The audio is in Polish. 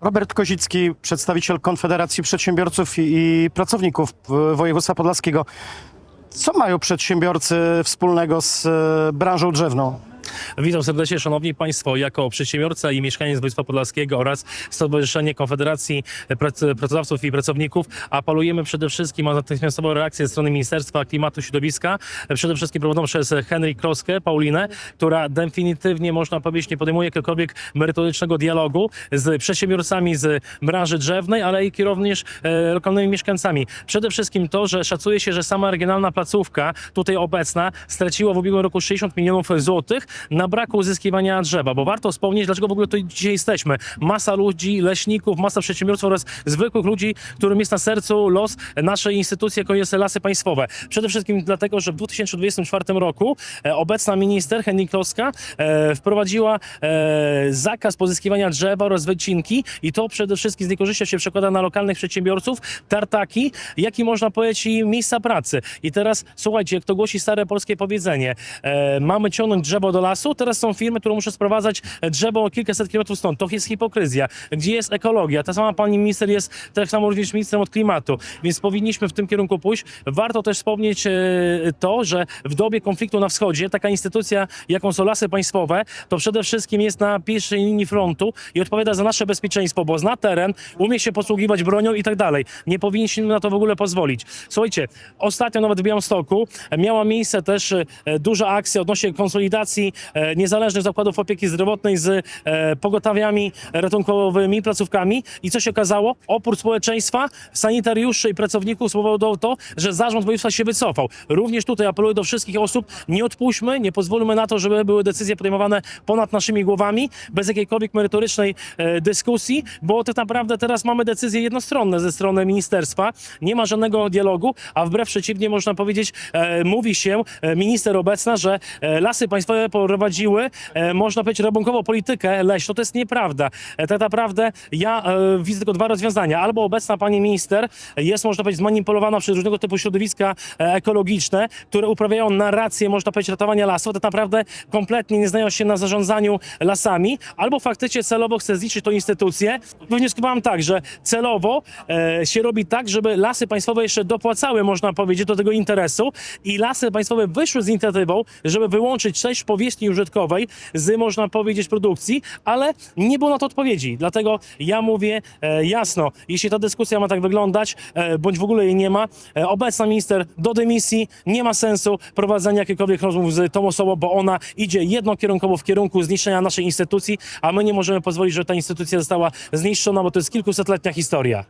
Robert Kozicki, przedstawiciel Konfederacji Przedsiębiorców i, Pracowników Województwa Podlaskiego. Co mają przedsiębiorcy wspólnego z e, branżą drzewną? Witam serdecznie, szanowni państwo. Jako przedsiębiorca i mieszkaniec województwa podlaskiego oraz Stowarzyszenie Konfederacji Prac- Pracodawców i Pracowników apelujemy przede wszystkim o natychmiastową reakcję ze strony Ministerstwa Klimatu i Środowiska, przede wszystkim prowadzoną przez Henry Kroskę, Paulinę, która definitywnie, można powiedzieć, nie podejmuje jakiegokolwiek merytorycznego dialogu z przedsiębiorcami z branży drzewnej, ale i również e, lokalnymi mieszkańcami. Przede wszystkim to, że szacuje się, że sama regionalna placówka tutaj obecna straciła w ubiegłym roku 60 milionów złotych na braku uzyskiwania drzewa, bo warto wspomnieć, dlaczego w ogóle tu dzisiaj jesteśmy. Masa ludzi, leśników, masa przedsiębiorców oraz zwykłych ludzi, którym jest na sercu los naszej instytucji, jaką jest Lasy Państwowe. Przede wszystkim dlatego, że w 2024 roku e, obecna minister Henning Kloska e, wprowadziła e, zakaz pozyskiwania drzewa oraz wycinki i to przede wszystkim z niekorzyścią się przekłada na lokalnych przedsiębiorców, tartaki, jak i można powiedzieć i miejsca pracy. I teraz słuchajcie, jak to głosi stare polskie powiedzenie, mamy ciągnąć drzewo do lasu, teraz są firmy, które muszą sprowadzać drzewo o kilkaset kilometrów stąd. To jest hipokryzja. Gdzie jest ekologia? Ta sama pani minister jest tak samo również ministrem od klimatu, więc powinniśmy w tym kierunku pójść. Warto też wspomnieć e, to, że w dobie konfliktu na wschodzie taka instytucja, jaką są lasy państwowe, to przede wszystkim jest na pierwszej linii frontu i odpowiada za nasze bezpieczeństwo, bo zna teren, umie się posługiwać bronią i tak dalej. Nie powinniśmy na to w ogóle pozwolić. Słuchajcie, ostatnio nawet w Białymstoku miała miejsce też e, duża akcja odnośnie konsolidacji niezależnych zakładów opieki zdrowotnej z e, pogotawiami ratunkowymi, placówkami i co się okazało? Opór społeczeństwa, sanitariuszy i pracowników spowodował to, że zarząd województwa się wycofał. Również tutaj apeluję do wszystkich osób, nie odpuśćmy, nie pozwólmy na to, żeby były decyzje podejmowane ponad naszymi głowami, bez jakiejkolwiek merytorycznej e, dyskusji, bo tak naprawdę teraz mamy decyzje jednostronne ze strony ministerstwa, nie ma żadnego dialogu, a wbrew przeciwnie można powiedzieć, e, mówi się, e, minister obecna, że e, lasy państwowe prowadziły, e, można powiedzieć, rabunkową politykę leśną. To jest nieprawda. E, tak naprawdę ja e, widzę tylko dwa rozwiązania. Albo obecna pani minister jest, można powiedzieć, zmanipulowana przez różnego typu środowiska ekologiczne, które uprawiają narrację, można powiedzieć, ratowania lasów, tak naprawdę kompletnie nie znają się na zarządzaniu lasami, albo faktycznie celowo chce zliczyć tą instytucję. Wywnioskowałem tak, że celowo się robi tak, żeby lasy państwowe jeszcze dopłacały, można powiedzieć, do tego interesu i lasy państwowe wyszły z inicjatywą, żeby wyłączyć część powierzchni użytkowej z, można powiedzieć, produkcji, ale nie było na to odpowiedzi. Dlatego ja mówię e, jasno, jeśli ta dyskusja ma tak wyglądać, e, bądź w ogóle jej nie ma, e, obecna minister do dymisji, nie ma sensu prowadzenia jakichkolwiek rozmów z tą osobą, bo ona idzie jednokierunkowo w kierunku zniszczenia naszej instytucji, a my nie możemy pozwolić, żeby ta instytucja została zniszczona, bo to jest kilkusetletnia historia.